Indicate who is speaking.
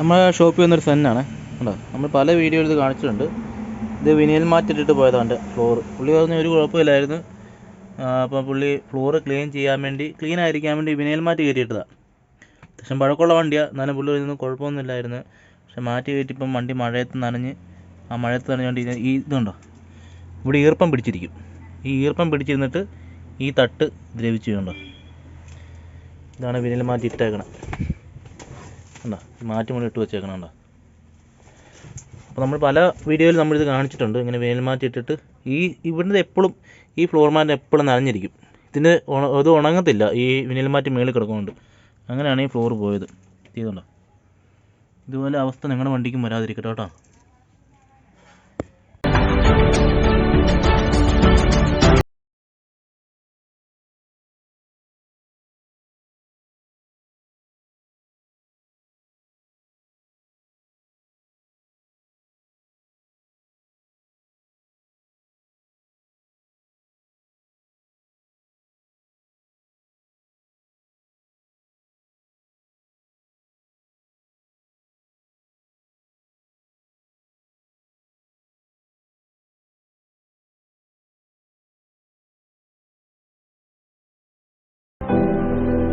Speaker 1: നമ്മളെ ഷോപ്പിൽ വന്നൊരു സെന്നാണ് കേട്ടോ നമ്മൾ പല വീഡിയോ ഇത് കാണിച്ചിട്ടുണ്ട്. ഇത് വിനയൽ മാറ്റിട്ടിട്ട് പോയതാണ് ഫ്ലോർ പുള്ളി പറഞ്ഞ ഒരു കുഴപ്പമില്ലായിരുന്നു. അപ്പോൾ പുള്ളി ഫ്ലോർ ക്ലീൻ ചെയ്യാൻ വേണ്ടി ക്ലീൻ ആയിരിക്കാൻ വേണ്ടി വിനയൽ മാറ്റി കയറ്റിയിട്ടതാണ് അത്യാവശ്യം പഴക്കമുള്ള വണ്ടിയാണ് എന്നാലും പുള്ളി ഒന്നും കുഴപ്പമൊന്നുമില്ലായിരുന്നു. പക്ഷെ മാറ്റി കയറ്റിയപ്പം വണ്ടി മഴയത്ത് നനഞ്ഞ് ആ മഴയത്ത് നനഞ്ഞുകൊണ്ട് ഇത് ഈ ഇതുണ്ടോ? ഇവിടെ ഈർപ്പം പിടിച്ചിരിക്കും. ഈ ഈർപ്പം പിടിച്ചിരുന്നിട്ട് ഈ തട്ട് ദ്രവിച്ചു കൊണ്ടോ? ഇതാണ് വിനൽ മാറ്റി ഇട്ടേക്കണം കണ്ടോ? മാറ്റി മുടി ഇട്ട് വെച്ചേക്കണം കണ്ടോ? അപ്പോൾ നമ്മൾ പല വീഡിയോയിൽ നമ്മളിത് കാണിച്ചിട്ടുണ്ട്. ഇങ്ങനെ വേനൽ മാറ്റി ഇട്ടിട്ട് ഈ ഇവിടുന്ന് എപ്പോഴും ഈ ഫ്ലോർ മാറ്റ് എപ്പോഴും നനഞ്ഞിരിക്കും. ഇതിന് ഇത് ഉണങ്ങത്തില്ല. ഈ വിനൽ മാറ്റി മേളിൽ കിടക്കുന്നുണ്ട്. അങ്ങനെയാണ് ഈ ഫ്ലോർ പോയത്. ചെയ്തുകൊണ്ടോ ഇതുപോലെ അവസ്ഥ നിങ്ങളുടെ വണ്ടിക്കും വരാതിരിക്കട്ടെ കേട്ടോ.